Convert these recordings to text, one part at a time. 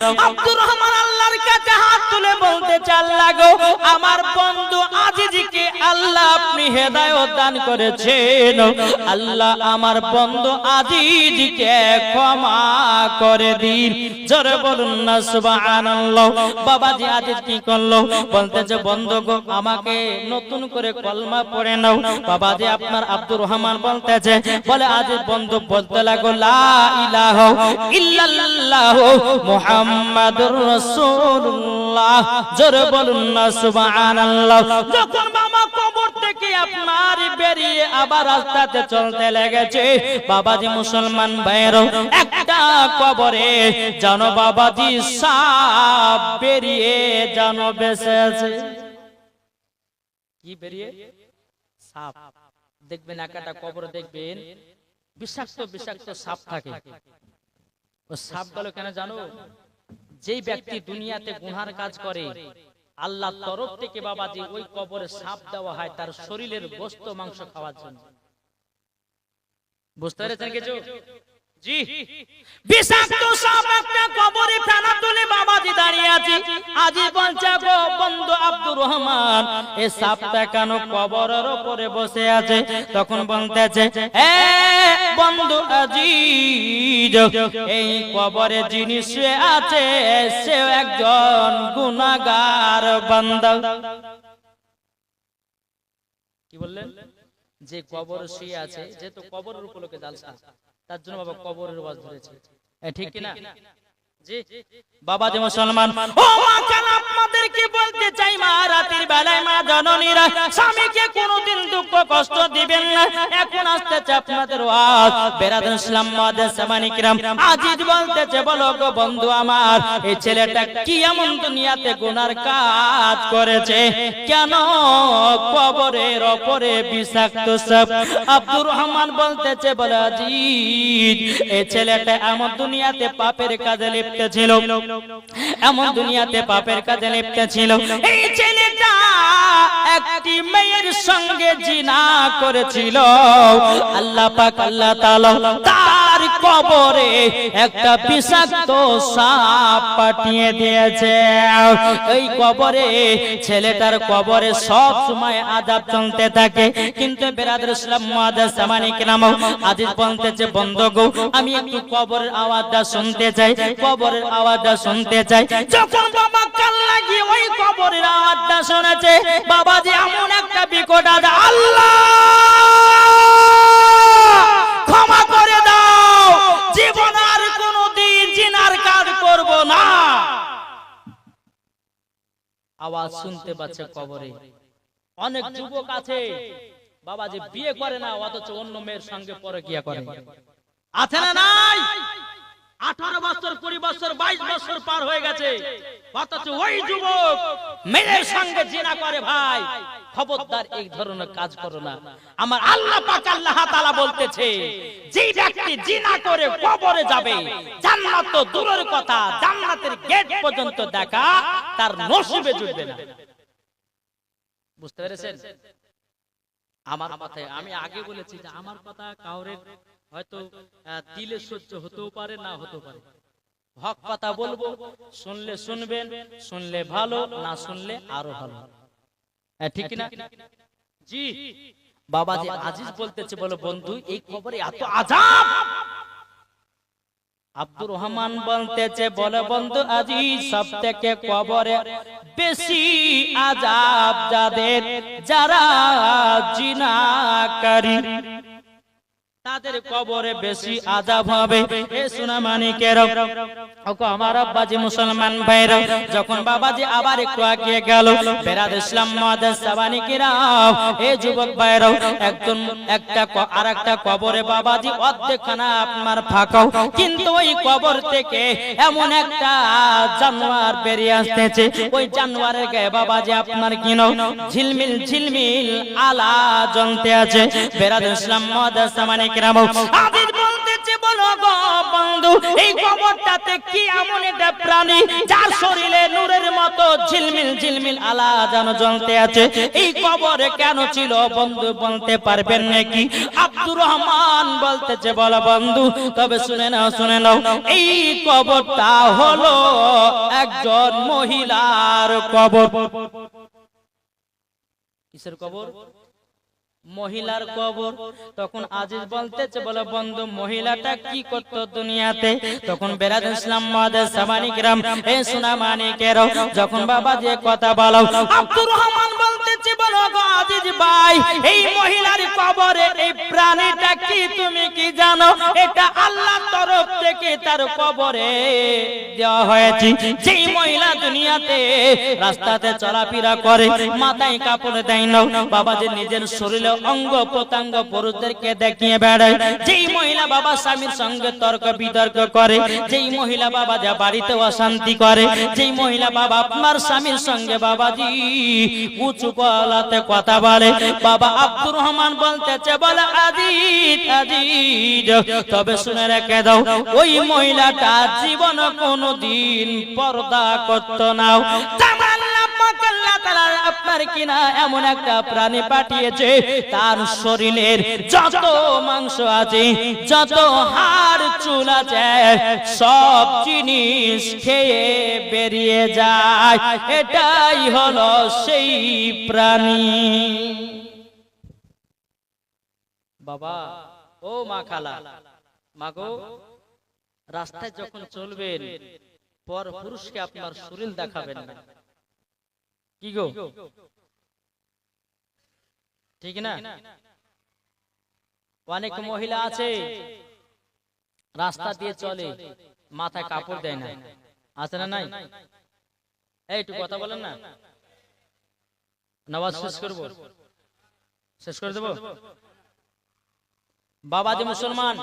আব্দুর রহমান আল্লাহর কাছে হাত তুলে বলতে আমার বন্ধু আজিজিকে আল্লাহ আপনি দান করেছেন। আল্লাহ আমার বন্ধু আজিজিকে ক্ষমা করে দিন। জোরে বলুন না বাবাজি আজিজ কি করল? বলতেছে বন্ধু গো, আমাকে নতুন করে কলমা পড়ে নাও। বাবাজি আপনার আব্দুর রহমান বলতেছে, বলে, আজিজ বন্ধু, বলতে লাগো, লা ইলাহা ইল্লাল্লাহ মুহাম্মাদুর রাসূলুল্লাহ। জোরে বলুন না, সুবহানাল্লাহ। যখন মামা কবর থেকে আপনার বেরিয়ে আবার রাস্তাতে চলতে লেগেছে, বাবাজি মুসলমান ভাইয়েরও একটা কবরে জানো বাবাজি সাপ বেরিয়ে জানো কি বেরিয়ে? সাপ। দেখবেন একটা কবর দেখবেন, বিষাক্ত বিষাক্ত সাপ থাকে। ও সাপ গেল কেন জানো? যেই ব্যক্তি দুনিয়াতে গুহার কাজ করে আল্লাহ তরফ থেকে বাবা যে ওই কবরে সাপ দেওয়া হয় তার শরীরের গোস্ত মাংস খাওয়ার জন্য। বুঝতে পেরেছেন কিছু? জি। বিষাক্ত সাপ একটা কবরে ফেনা তুলে বাবাজি দাঁড়িয়ে আছে। আজি বলছে গো বন্ধু আব্দুর রহমান এই সাপটা কেন কবরের উপরে বসে আছে? তখন বলতেছে এ বন্ধু আজিজ এই কবরে যিনি শুয়ে আছে সে একজন গুনাহগার বান্দা। কি বললেন? যে কবর শুয়ে আছে যেহেতু কবরের উপলক্ষে জালসা। তার জন্য বাবা কবরের ওয়াজ ধরেছে। ঠিক কিনা? বাবা যে মুসলমান কেন কাজ করেছে? কেন কবরের ওপরে বিষাক্ত আব্দুর রহমান বলতেছে, বলে আজিজ, এই ছেলেটা এমন দুনিয়াতে পাপের কাজে লিপ্ত ছিল এমন দুনিয়াতে পাপের কাজে লিপ্ত ছিল এই ছেলেটা একটি মেয়ের সঙ্গে জিনা করেছিল। আল্লাহ পাক আল্লাহ তাআলা তার কবরে একটা বিষাক্ত সাপ পাঠিয়ে দিয়েছে। এই কবরে ছেলেটার কবরে সব সময় আযাব চলতে থাকে। কিন্তু বেরাদুল ইসলাম মুআদ্দাস সামানি কিরাম আজিজ বলতেছে বন্ধ গো আমি একটু কবরের আওয়াজটা শুনতে চাই। কবরের আওয়াজটা শুনতে চাই। যখন বাবা কান লাগিয়ে ওই কবরের আওয়াজটা শুনেছে, বাবাজি এমন একটা বিকট আজ আল্লাহ! ক্ষমা করে দাও, জীবন আর কোনোদিন জিনার কাজ করব না। আওয়াজ শুনতে পাচ্ছে কবরে। অনেক যুবক আছে বাবা যে বিয়ে করে না, অথচ অন্য মেয়ের সঙ্গে পরে গিয়া করে। আছে না নাই? আঠারো বছর কুড়ি বছর বাইশ বছর পার হয়ে গেছে। অথচ ওই যুবক মেয়ের সঙ্গে জিনা করে ভাই। খবরদার এই ধরনের কাজ করো না। আমার আল্লাহ পাক আল্লাহ তাআলা বলতেছে যে ব্যক্তি জিনা করে কবরে যাবে জান্নাত তো দূরের কথা জান্নাতের গেট পর্যন্ত দেখা তার নসিবে জুটবে না। বুঝতে পেরেছেন? আমার কথায় আমি আগে বলেছি যে আমার কথা কাউরে হয়তো দিলে সহ্য হতেও পারে না হতেও পারে। হক কথা বলব শুনলে শুনবেন শুনলে ভালো না শুনলে আরও ভালো। হ্যাঁ, ঠিক না জি বাবাজি আজিজ বলতেছে বলো বন্ধু এই খবরে এত আজাব আব্দুর রহমান বলতেছে বলে বন্ধু আজি সব থেকে কবরে বেশি আজাব যাদের যারা জিনাকারী তাদের কবরে বেশি আজাব হবে। এ সোনা মানিকের ওকে আমার আব্বাজি মুসলমান ভাইরা যখন বাবাজি আবার একটু আগিয়ে গেল বেরাদ ইসলাম এ যুবক ভাইরাও একজন একটা কবরে বাবাজি অর্ধেক খানা আপনার ফাঁকাও কিন্তু ওই কবর থেকে এমন একটা জানোয়ার বেরিয়ে আসতেছে। ওই জানোয়ারের গায়ে বাবাজি আপনার কিনো? ঝিলমিল ঝিলমিল আলা জ্বলতে আছে। বেরাদ ইসলাম মাদাস সাবানিকেরাও আদিত বলতেছে, বলো গো বন্ধু, এই কবরটাতে কি এমন একটা প্রাণী যার শরীরে নূরের মতো ঝিলমিল ঝিলমিল আলা যেন জ্বলতে আছে? এই কবরে কেন ছিল? বন্ধু, বলতে পারবেন নাকি? আব্দুর রহমান বলতেছে, বলো বন্ধু, তবে শুনে নাও শুনে নাও। এই হলো একজন মহিলার কবর? মহিলার কবর। তখন আজিজ বলতেছে বলে বন্ধু মহিলাটা কি করত দুনিয়াতে? তখন বেরাজ ইসলাম মাদের সামানিক রাম এ সোনা কেরো যখন বাবা যে কথা বলো আব্দুর রহমান বলতেছে বলো আজিজ ভাই, এই মহিলার কবরে এই প্রাণীটা কি তুমি কি জানো? এটা তরফ থেকে তার কবরে দেওয়া হয়েছে। যেই মহিলা দুনিয়াতে রাস্তাতে চলাফেরা করে, মাথায় কাপড় দেয় না, বাবা যে নিজের শরীরে অঙ্গ প্রত্যঙ্গ পুরুষদেরকে দেখিয়ে বেড়ায়। যেই মহিলা বাবা স্বামীর সঙ্গে তর্ক বিতর্ক করে, যেই মহিলা বাবা যা বাড়িতে অশান্তি করে, যেই মহিলা বাবা আপনার স্বামীর সঙ্গে, বাবাজি, উঁচু গলাতে কথা বলে। বাবা আব্দুর রহমান বলতেছে, বলে, আজিজ আজিজ, তবে শুনে রেখে দাও, ওই মহিলাটা জীবন কোনোদিন পর্দা করতো না। আপনার কিনা এমন একটা প্রাণী পাঠিয়েছে, তার শরীরের যত মাংস আছে, যত হাড় চুল আছে, সব জিনিস খেয়ে বেরিয়ে যায়। এটাই হলো সেই প্রাণী। বাবা, ও মা খালা মাগো রাস্তায় যখন চলবেন, পর পুরুষকে আপনার শরীর দেখাবেন না। কি গো? ঠিক না? অনেক মহিলা আছে রাস্তা দিয়ে চলে মাথায় কাপড় দেয় না। আছে না নাই? এই একটু কথা বলেন না। নওয়াজ শেষ করব? শেষ করে দেবো? বাবাজি মুসলমান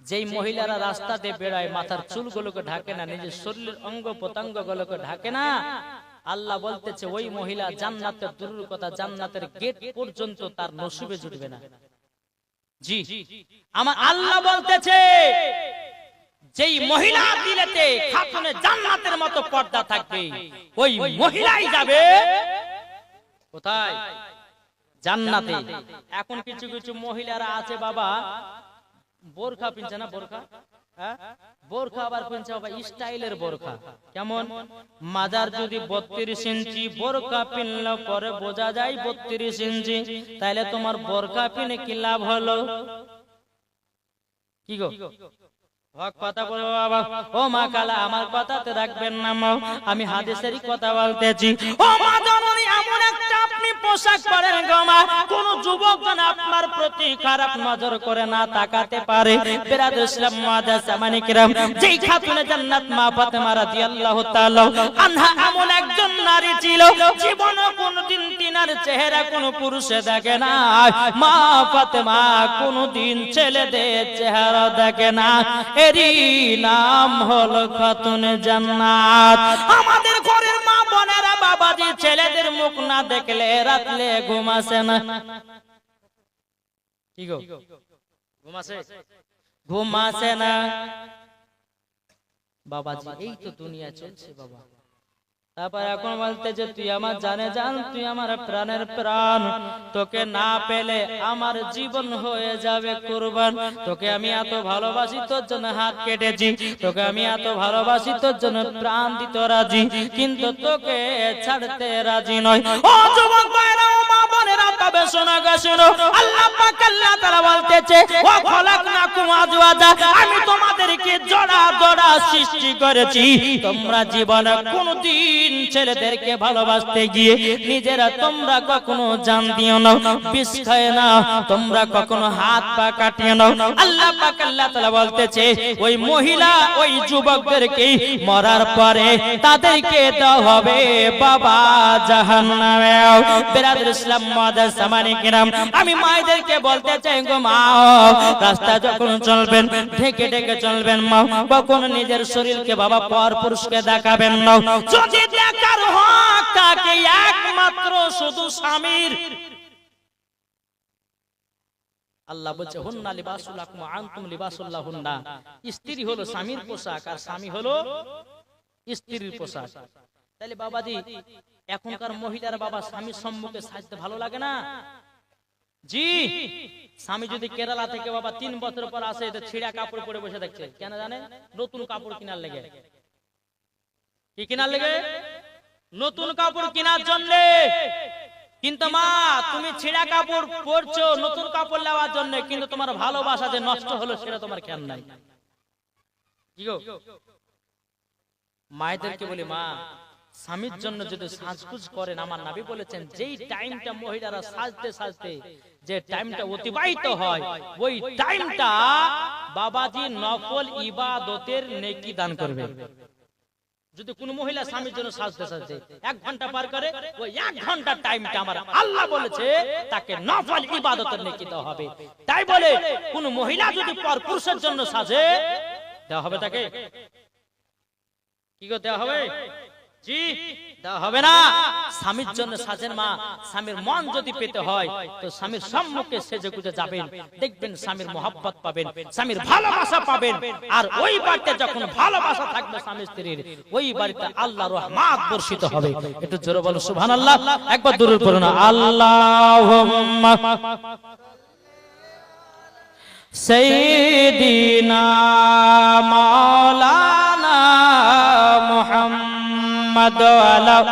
যেই মহিলারা রাস্তাতে বেড়ায় মাথার চুলগুলোকে ঢাকে না নিজের শরীরের অঙ্গ প্রত্যঙ্গ গুলোকে ঢাকে না। আল্লাহ বলতেছে, ওই মহিলা জান্নাতের দূরের কথা জান্নাতের গেট পর্যন্ত তার নসিবে জুটবে না। জি। আমার আল্লাহ বলতেছে, যেই মহিলা দিলেতে খাতুনে জান্নাতের মতো পর্দা থাকবে, ওই মহিলাই যাবে কোথায়? জান্নাতে। এখন কিছু কিছু মহিলারা আছে, বাবা, বোরখা পিনছে না বোরখা? বোরখা আবার পিনছে বাবা, স্টাইলের বোরখা। কেমন? মাজার যদি বত্রিশ ইঞ্চি বোরখা পিনলে পরে বোঝা যায় বত্রিশ ইঞ্চি তাহলে তোমার বোরখা পিনে কি লাভ হলো? কি গো? কথা বলো বাবা। ও মা কালা, আমার কথাতে রাখবেন না আমি হাদিসেরই কথা বলতেছি। ও মা এমন একটা পোশাক পরেন গো মা। কোন যুবক যেন আপনার প্রতি খারাপ নজর করে না তাকাতে পারে। বিরাদ ইসলাম মাদাস আমানি কিরাম, যেই খাতুনে জান্নাত মা ফাতেমা রাদিয়াল্লাহু তাআলা আনহা এমন একজন নারী ছিল। জীবনে কোনদিন তিনার চেহারা কোন পুরুষে দেখে না। মা ফাতেমা কোনদিন ছেলেদের চেহারা দেখে না। এরই নাম হলো খাতুনে জান্নাত। আমাদের ঘরের মা বাবাজি ছেলেদের মুখ না দেখলে রাতলে ঘুমাসে না। কি গো? ঘুমাসে ঘুমাসে না। বাবাজি এই তো দুনিয়া চলছে বাবা। তারপর এখন বলতে যে তুই আমার জানে জান তুই আমার প্রাণের প্রাণ। তোকে না পেলে আমার জীবন হয়ে যাবে কুরবান। তোকে আমি এত ভালোবাসি তোর জন্য হাত কেটেছি। তোকে আমি এত ভালোবাসি তোর জন্য প্রাণ দিতে রাজি। কিন্তু তোকে ছাড়তে রাজি নয়। ও যুবক ভাইরা ও মা বোনেরা তবে শোনা গে শোনো। আল্লাহ পাক আল্লাহ তাআলা বলতেছে ও খলাকনাকুম আজওয়াজা আমি তোমাদেরকে জোড়া জোড়া সৃষ্টি করেছি। তোমরা জীবনে কোনদিন ছেলেদেরকে ভালোবাসতে গিয়ে নিজেরা তোমরা কখনো জান দিও না, বিষ খায় না, তোমরা কখনো হাত পা কাটিয়ে নাও আল্লাহ পাক আল্লাহ তাআলা বলতেছে, ওই মহিলা, ওই যুবকদেরকে মরার পরে তাদেরকে দেওয়া হবে বাবা জাহান্নামে। বেরাদুল ইসলাম মাদার সামানি কিরাম আমি মায়েদেরকে বলতে চাই গো মা, রাস্তা যখন চলবেন, ঢেকে ঢেকে চলবেন মা, কখন নিজের শরীরকে বাবা পর পুরুষকে দেখাবেন না। যদি দেখার হক একমাত্র শুধু স্বামীর? আল্লাহ বলছে, হুন্না লিবাসুল আনতুম লিবাসুল্লাহ হুন্না স্ত্রী হলো স্বামীর পোশাক আর স্বামী হলো স্ত্রীর পোশাক। তাহলে বাবাজি, এখনকার মহিলারা বাবা স্বামীর সম্মুখে সাজতে ভালো লাগে না? জি, স্বামী যদি কেরালা থেকে বাবা তিন বছর পর আসে ছিঁড়া কাপড় পরে বসে দেখছে। কেন জানে নতুন কাপড় কিনার লেগে। কি কেনার লেগে? নতুন কাপড় কেনার জন্য। কিন্তু মা তুমি ছেঁড়া কাপড় পরছো নতুন কাপড় নেওয়ার জন্য। কিন্তু তোমার ভালোবাসা যে নষ্ট হলো সেটা তোমার খেয়াল নাই। মায়েদেরকে বলি মা স্বামীর জন্য যদি সাজগুজ করেন আমার নাবি বলেছেন যেই টাইমটা মহিলারা সাজতে সাজতে যে টাইমটা অতিবাহিত হয় ওই টাইমটা বাবাজি নকল ইবাদতের নেকি দান করবে। যদি কোন মহিলা স্বামীর জন্য সাজতে সাজতে এক ঘণ্টা পার করে, ওই এক ঘণ্টা টাইমটা আমার আল্লাহ বলেছে, তাকে নফল ইবাদতের নিকিত হবে। তাই বলে, কোন মহিলা যদি পর পুরুষের জন্য সাজে, দেওয়া হবে তাকে? কি করে দেওয়া হবে? জি হবে না। স্বামীর জন্য সাজেন মা, স্বামীর মন যদি পেতে হয়, তো স্বামীর সম্মুখে সেজে গুজে যাবেন। দেখবেন স্বামীর মোহাব্বত পাবেন, স্বামীর ভালোবাসা পাবেন। আর ওই বাড়িতে যখন ভালোবাসা থাকবে স্বামী স্ত্রীর, ওই বাড়িতে আল্লাহ রহমাত বর্ষিত হবে। একটু জোরে বলো, সুবহানাল্লাহ। একবার দূরের পড়ো না। আল্লাহুম্মা সাইয়্যিদিনা মাওলানা মোহাম্মদ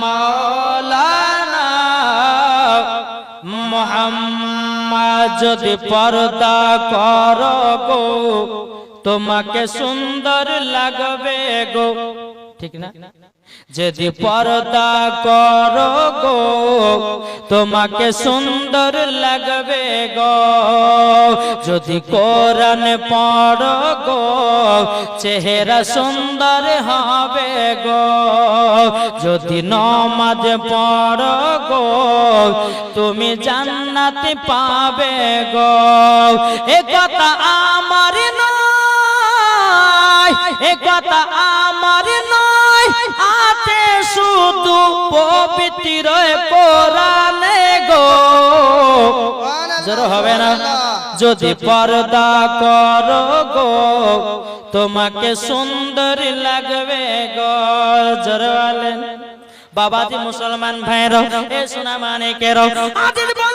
মৌলানা মোহাম্মদ যদি পর্দা কর গো তোমাকে সুন্দর লাগবে গো। ঠিক না? যদি পর্দা কর গো তোমাকে সুন্দর লাগবে গো। যদি কোরআন পড় গো চেহারা সুন্দর হবে গো। যদি নমাজ পড় গো তুমি জান্নাতে পাবে গো। এ কথা আমার নয় এ কথা আমার নয়। শুধু পবিত্র কোরআনে গো। জোর হবে না? যদি পর্দা কর গো, তোমাকে সুন্দর লাগবে গো। জোর বাবাজি মুসলমান ভাইর এ সোনা মানে কেরো বলো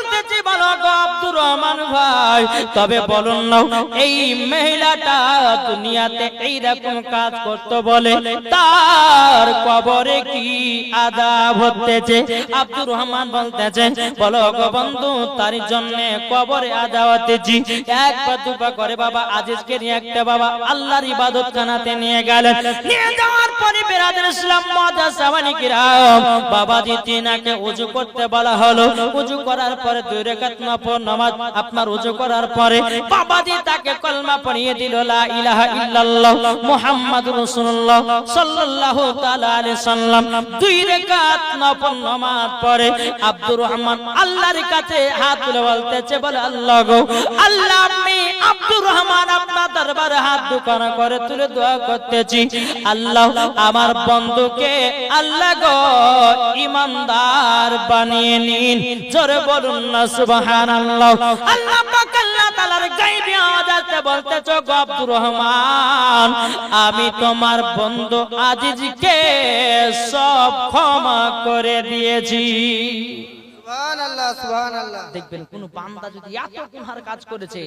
গো আব্দুর রহমান ভাই। তবে বলুন না এই মহিলাটা দুনিয়াতে এই রকম কাজ করতে বলে তার কবরে কি আদাব হতেছে? আব্দুর রহমান বলতেছে বলো বন্ধু তার জন্য কবরে আদাব হতেছি। এক পা দুপা করে বাবা আজিজকে নিয়ে একটা বাবা আল্লাহর ইবাদত খানাতে নিয়ে গেলেন নিয়ে যাওয়ার পরে বেরাদের ইসলাম সাবানি কিরাম বাবাজি তিনাকে উজু করতে বলা হলো। উজু করার পরে দুই নামাজ আপনার উজু করার পরে তাকে কলমা পড়িয়ে দিল, লা ইলাহা ইল্লাল্লাহ মুহাম্মাদুর রাসূলুল্লাহ সাল্লাল্লাহু তাআলা আলাইহি সাল্লাম। দুই নফল নামাজ আব্দুর রহমান আল্লাহর কাছে হাত তুলে বলতেছে, বলে, আল্লাহ গো, আল্লাহ আব্দুর রহমান আপনার দরবারে হাত করে তুলে দোয়া করতেছি। আল্লাহ আমার বন্ধুকে, আল্লাহ গো, ইমানদার বানিয়ে নিন। জোরে বলুন না সুবহানাল্লাহ। আল্লাহ পাক আল্লাহ তাআলার গায়বী আওয়াজে বলতেছো গো আব্দুর রহমান আমি তোমার বন্ধু আজিজকে সব ক্ষমা করে দিয়েছি। সুবহানাল্লাহ সুবহানাল্লাহ। দেখবেন কোন বান্দা যদি এত গুনহার কাজ করেছে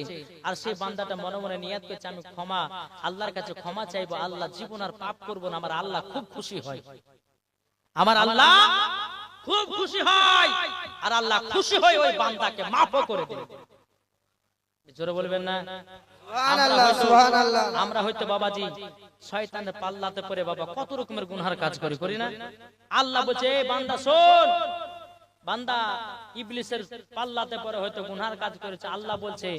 আর সেই বান্দাটা মনে মনে নিয়াত করছে আমি ক্ষমা আল্লাহর কাছে ক্ষমা চাইব আল্লাহ জীবন আর পাপ করব না আমার আল্লাহ খুব খুশি হয়। আমার আল্লাহ খুব খুশি হয়। আর আল্লাহ খুশি হয় ওই বান্দাকে মাফও করে দেবে জোরে বলবেন না? আমরা হয়তো- বাবাজি শয়তানের পাল্লাতে বাবা কত রকমের গুনহার কাজ করি করি না? আল্লাহ বলছে "এ বান্দা শোন। বান্দা ইবলিসের পাল্লাতে পরে হয়তো গুনহার কাজ করেছে। আল্লাহ বলছে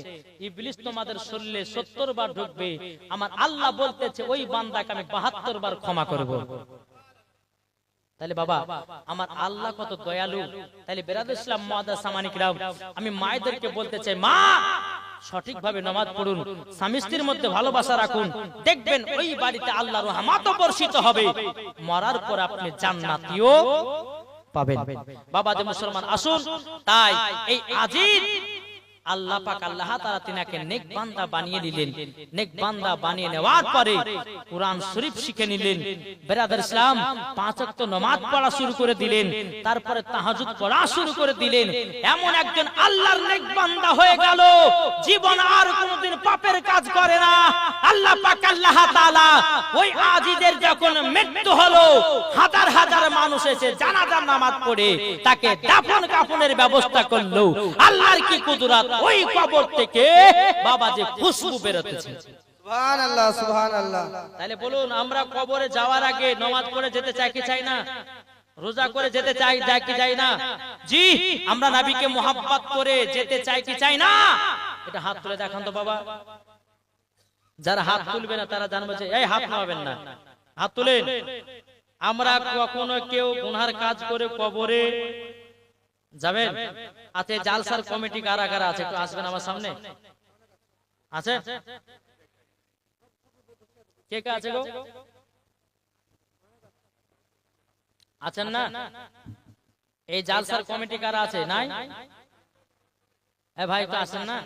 ইবলিস তোমাদের শরীরে সত্তর বার ঢুকবে। আমার আল্লাহ বলতেছে ওই বান্দাকে আমি বাহাত্তর বার ক্ষমা করব। তাহলে বাবা, আমার আল্লাহ কত দয়ালু। তাহলে বেরাদ ইসলাম মাদা সামানিকরাম আমি মায়েদেরকে বলতে চাই, মা, সঠিকভাবে নামাজ পড়ুন, স্বামী স্ত্রীর মধ্যে ভালোবাসা রাখুন। দেখবেন ওই বাড়িতে আল্লাহর রহমত বর্ষিত হবে। মরার পর আপনি জান্নাতিও পাবেন। বাবা যে মুসলমান, আসুন। তাই এই আজিজ আল্লাহ পাক আল্লাহ তাআলা তিনাকে নেক বান্দা বানিয়ে দিলেন। নেক বান্দা বানিয়ে নেওয়ার পরে কোরআন শরীফ শিখে নিলেন। বেরাদার ইসলাম পাঁচ ওয়াক্ত নামাজ পড়া শুরু করে দিলেন। তারপরে তাহাজ্জুদ পড়া শুরু করে দিলেন। এমন একজন আল্লাহর নেক বান্দা হয়ে গেল। জীবন আর কোনোদিন পাপের কাজ করে না। আল্লাহ পাক আল্লাহ তাআলা ওই আজিজের যখন মৃত্যু হলো হাজার হাজার মানুষ এসে জানাজার নামাজ পড়ে তাকে দাফন কাফনের ব্যবস্থা করল আল্লাহর কি কুদরত ওই কবর থেকে বাবা যে খুশবু বেরোতেছে। তাহলে বলুন আমরা কবরে যাওয়ার আগে নমাজ পড়ে যেতে চাই কি চাই না? রোজা করে যেতে চাই যাই কি চাই না? জি আমরা নাবিকে মোহাব্বত করে যেতে চাই কি চাই না? এটা হাত তুলে দেখান তো বাবা। যারা হাত তুলবে না তারা জানবে যে এই হাত নামাবেন না। হাত তুলেন। আমরা কখনো কেউ গুনহার কাজ করে কবরে যাবেন? আছে জালসার কমিটি কারা কারা আছে একটু আসবেন আমার সামনে? আছে? কে কে আছে গো? আছেন না? এই জালসার কমিটি কারা আছে? নাই? এ ভাই তো আছেন না?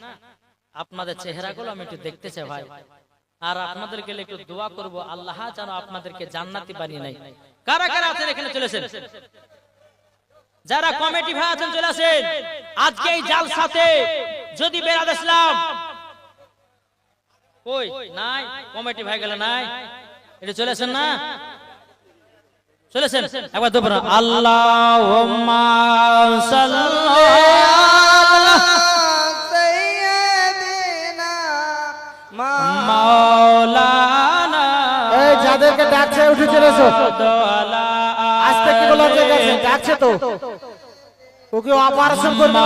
আপনাদের চেহারাগুলো আমি একটু দেখতে চাই ভাই। আর আপনাদের গেলে একটু দোয়া করব আল্লাহ যেন আপনাদেরকে জান্নাতি বানিয়ে নাই কারা কারা আছেন এখানে চলেছেন? যারা কমিটি ভাই আছেন চলে আসেন আজকে এই জালসাতে যদি বেরাদ ইসলাম। কই নাই কমিটি ভাই গেলে নাই। এটা চলেছেন না? চলেছেন একবার সাল্লাল্লাহু সাইয়্যিদিনা মাওলানা এই যাদেরকে ডাকছে উঠে চলে এসো। গেছে ডাকছে তো। ওকে অপারেশন করবে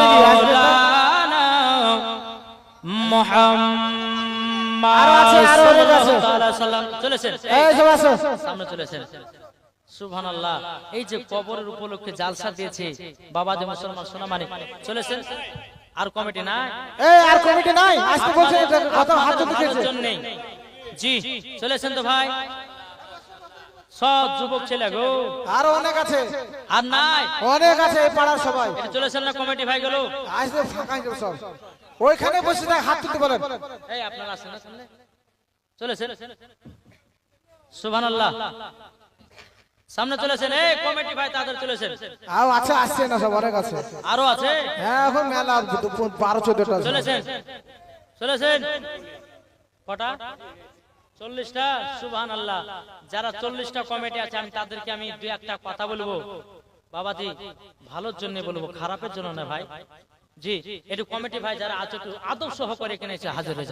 এই সুবহানাল্লাহ যে কবরের উপলক্ষে জালসা দিয়েছে বাবা যে মুসলমান সোনা মানে চলেছেন? আর কমিটি না এই আর কমিটি নাই। আজকে কথা হাত জি চলেছেন তো ভাই? সব যুবক ছেলে গো। আরও অনেক আছে। আর নাই। অনেক আছে এই পাড়ার সবাই। না কমিটি ভাই গেল? আজকে ফাঁকা সব। ওইখানে বসে থাকে হাত তুলতে বলেন এই আপনারা আসেন না সামনে। চলেছেন সুবহানাল্লাহ। সামনে চলেছেন এই কমিটি ভাই তাদের চলেছেন আও আছে আসছে না সব অনেক আছে। আরও আছে? হ্যাঁ এখন মেলা দু- বারো চোদ্দটা। আছে চলেছেন চলেছেন কটা? চল্লিশটা? আল্লাহ যারা চল্লিশটা কমিটি আছে, আমি তাদেরকে আমি দুই একটা কথা বলব। ভালোর জন্য বলব, খারাপের জন্য না ভাই। জি, একটু কমিটি ভাই যারা সহকারে এসে হাজির হয়ে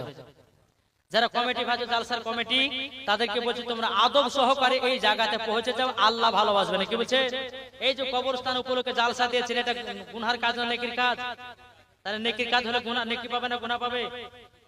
যারা কমিটি জালসার কমিটি, তাদেরকে বলছি তোমরা আদব সহকারে এই জায়গাতে পৌঁছে যাও, আল্লাহ ভালোবাসবে না কি বলছে? এই যে কবরস্থান উপলক্ষে জালসা দিয়েছেন, এটা গুনহার কাজ না নেকির কাজ? তাহলে নেকির কাজ হলে গুনাহ, নেকি পাবে না গুনাহ পাবে?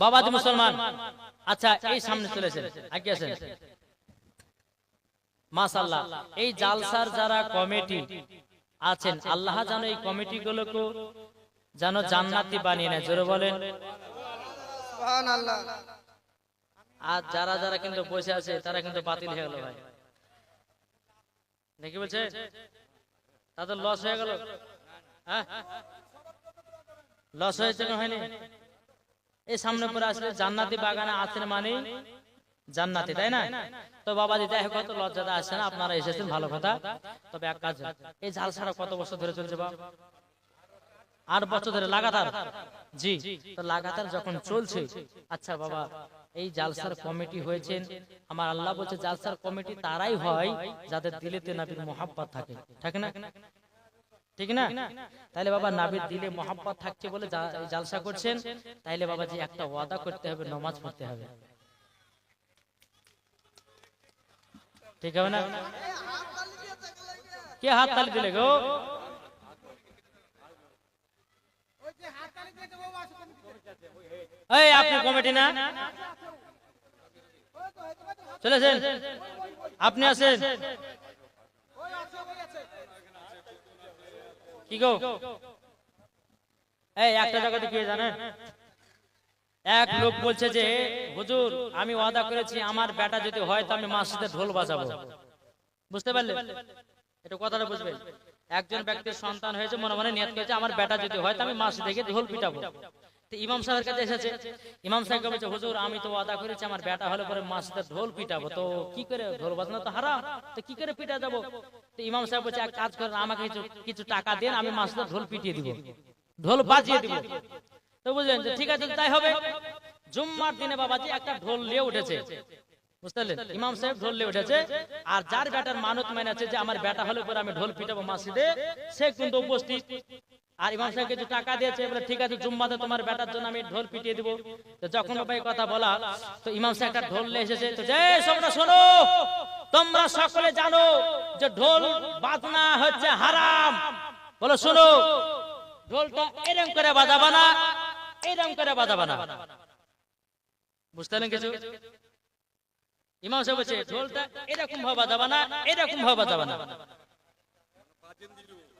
বাবাজি মুসলমান। আচ্ছা এই সামনে চলেছেন আগে আছেন মাশাল্লাহ এই জালসার যারা কমিটি আছেন আল্লাহ যেন এই কমিটি গুলোকে যেন জান্নাতি বানিয়ে নেয়। জোরে বলেন। আর যারা যারা কিন্তু বসে আছে তারা কিন্তু বাতিল হয়ে গেল ভাই। নাকি বলছে? তাদের লস হয়ে গেল? হ্যাঁ? লস হয়েছে না হয়নি? এই সামনে পরে আসলে জান্নাতি বাগানে আছেন মানে জান্নাতি তাই না? তো বাবা দিদা কত লজ্জাটা আসছে না আপনারা এসেছেন ভালো কথা। তবে এক কাজ এই ঝাল ছাড়া কত বছর ধরে চলছে বাবা আট বছর ধরে লাগাতার। জি তো লাগাতার যখন চলছে আচ্ছা বাবা এই জালসার কমিটি হয়েছেন আমার আল্লাহ বলছে জালসার কমিটি তারাই হয় যাদের দিলেতে নাবির মোহাব্বত থাকে। থাকে না। ঠিক না? তাইলে বাবা নাবির দিলে মোহাব্বত থাকছে বলে জালসা করছেন। তাইলে বাবা যে একটা ওয়াদা করতে হবে, নমাজ পড়তে হবে। ঠিক হবে না? কে হাত তালি দিলে গো? আপনি কমিটি না? চলেছেন? আপনি আছেন? কি গো? এই, একটা জায়গাতে কে জানেন? এক লোক বলছে যে, হুজুর, আমি ওয়াদা করেছি আমার বেটা যদি হয় তো আমি মসজিদে ঢোল বাজাবো। বুঝতে পারলে? এটা কথাটা বুঝবেন? একজন ব্যক্তির সন্তান হয়েছে, মনে মনে নিয়ত করেছে, আমার বেটা যদি হয় তো আমি মসজিদে গিয়ে ঢোল পিটাবো। ইমাম সাহেবের কাছে এসেছে, ইমাম সাহেব বলছে, হুজুর, আমি তো ওয়াদা করেছি, আমার বেটা হলে পরে মসজিদে ঢোল পিটাবো। তো কি করে ঢোল বাজানো তো হারাম, তো কি করে পিটা যাব তো ইমাম সাহেব বলছে, এক কাজ করেন, আমাকে কিছু কিছু টাকা দেন, আমি মসজিদে ঢোল পিটিয়ে দিব, ঢোল বাজিয়ে দিব। তো বুঝলেন যে ঠিক আছে, তাই হবে। জুম্মার দিনে বাবাজি একটা ঢোল নিয়ে উঠেছে। বুঝতে পারলেন? ইমাম সাহেব ঢোল নিয়ে উঠেছে। আর যার বেটার মানত যে আমার বেটা হলে পরে আমি ঢোল পিটাবো মসজিদে সে কিন্তু উপস্থিত। আর ইমাম সাহেব কিছু টাকা দিয়েছে বলে ঠিক আছে জুম্মাতে তোমার বেটার জন্য আমি ঢোল পিটিয়ে দিব। তো যখন বাবা কথা বলা তো ইমাম সাহেব একটা ঢোল নিয়ে এসেছে তো যে সবটা শোনো তোমরা সকলে জানো যে ঢোল বাজনা হচ্ছে হারাম। বলো শোনো ঢোলটা এরম করে বাজাবা না? এরম করে বাজাবা না? বুঝতে কিছু? ইমাম সাহেব বলছে, ঢোলটা এরকম ভাবে বাজাবা না, এরকম ভাবে বাজাবা না।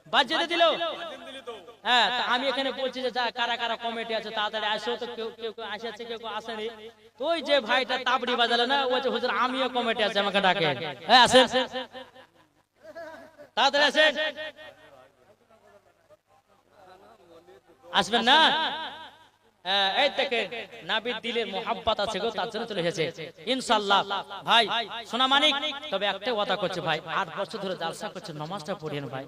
বাজিয়ে দিল। হ্যাঁ আমি এখানে বলছি যে কারা কারা কমিটি আছে, তাড়াতাড়ি আসো। তো কেউ কেউ আসেছে কেউ কেউ আসেনি। ওই যে ভাইটা তাবড়ি বাজালে না ওই যে হুজুর, আমিও কমিটি আছে, আমাকে ডাকে। হ্যাঁ আসেন। তাড়াতাড়ি আসেন। আসবেন না? এই ভাই সোনা তবে একটা করছে ভাই বছর ধরে জালসা করছে নমাজটা ভাই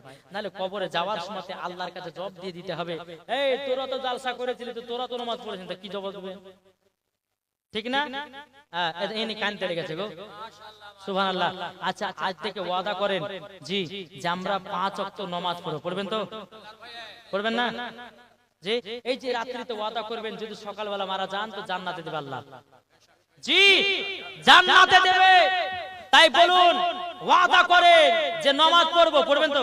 কবরে যাওয়ার আল্লাহর কাছে জবাব দিয়ে দিতে হবে এই তোরা তো জালসা করেছিলি তোরা তো নমাজ পড়েছিস কি জবাব দেবে ঠিক না হ্যাঁ কানতে গো সুবহানাল্লাহ আচ্ছা আজ থেকে ওয়াদা করেন জি যে আমরা পাঁচ ওয়াক্ত নমাজ পড়ব পড়বেন তো পড়বেন না যে এই যে রাত্রিতে ওয়াদা করবেন যদি সকালবেলা মারা যান তো জান্নাতে দেবে আল্লাহ। জি জান্নাতে দেবে। তাই বলুন ওয়াদা করে যে নামাজ পড়ব পড়বেন তো?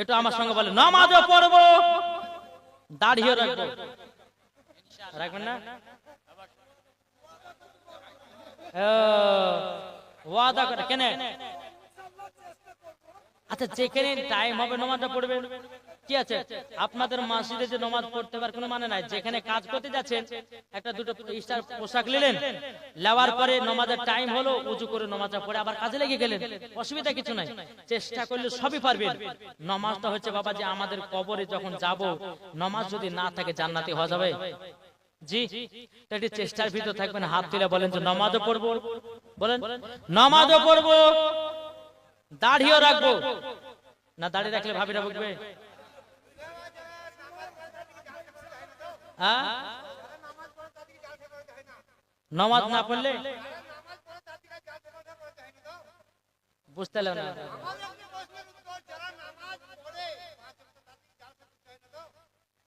একটু আমার সঙ্গে বলেন নামাজও পড়ব। দাড়িও রাখব। রাখবেন না? ওয়াদা করে কেন? আচ্ছা যেখানে টাইম হবে নামাজটা পড়বেন। কি আছে? আপনাদের মসজিদে যে নামাজ পড়তে পার কোনো মানে নাই। যেখানে কাজ করতে যাচ্ছেন, একটা দুটো স্টার পোশাক নিলেন নেওয়ার পরে নামাজের টাইম হলো, উজু করে নামাজটা পড়ে আবার কাজে লেগে গেলেন। অসুবিধা কিছু নাই। চেষ্টা করলে সবই পারবেন। নামাজটা হচ্ছে, বাবা যে আমাদের কবরে যখন যাব, নামাজ যদি না থাকে, জান্নাতি হওয়া যাবে। জি এটি চেষ্টার ভিতর থাকবেন, হাত তুলে বলেন যে নামাজও পড়ব। বলেন, নামাজও পড়ব, দাড়িও রাখব। না দাড়ি রাখলে ভাবিরা বুঝবে নামাজ না পড়লে? বুঝতে না।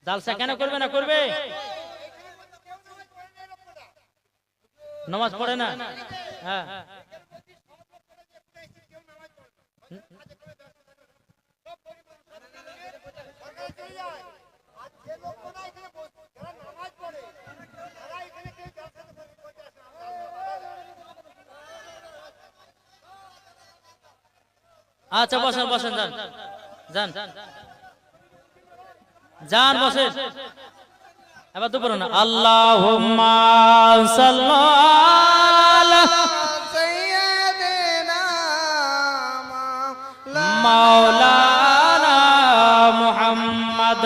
জালসা কেন করবে না করবে? নামাজ পড়ে না? হ্যাঁ। আচ্ছা বসেন বসেন যান। যান। যান বসেন। এবার দুপুর না। আল্লাহ মাওলানা মোহাম্মদ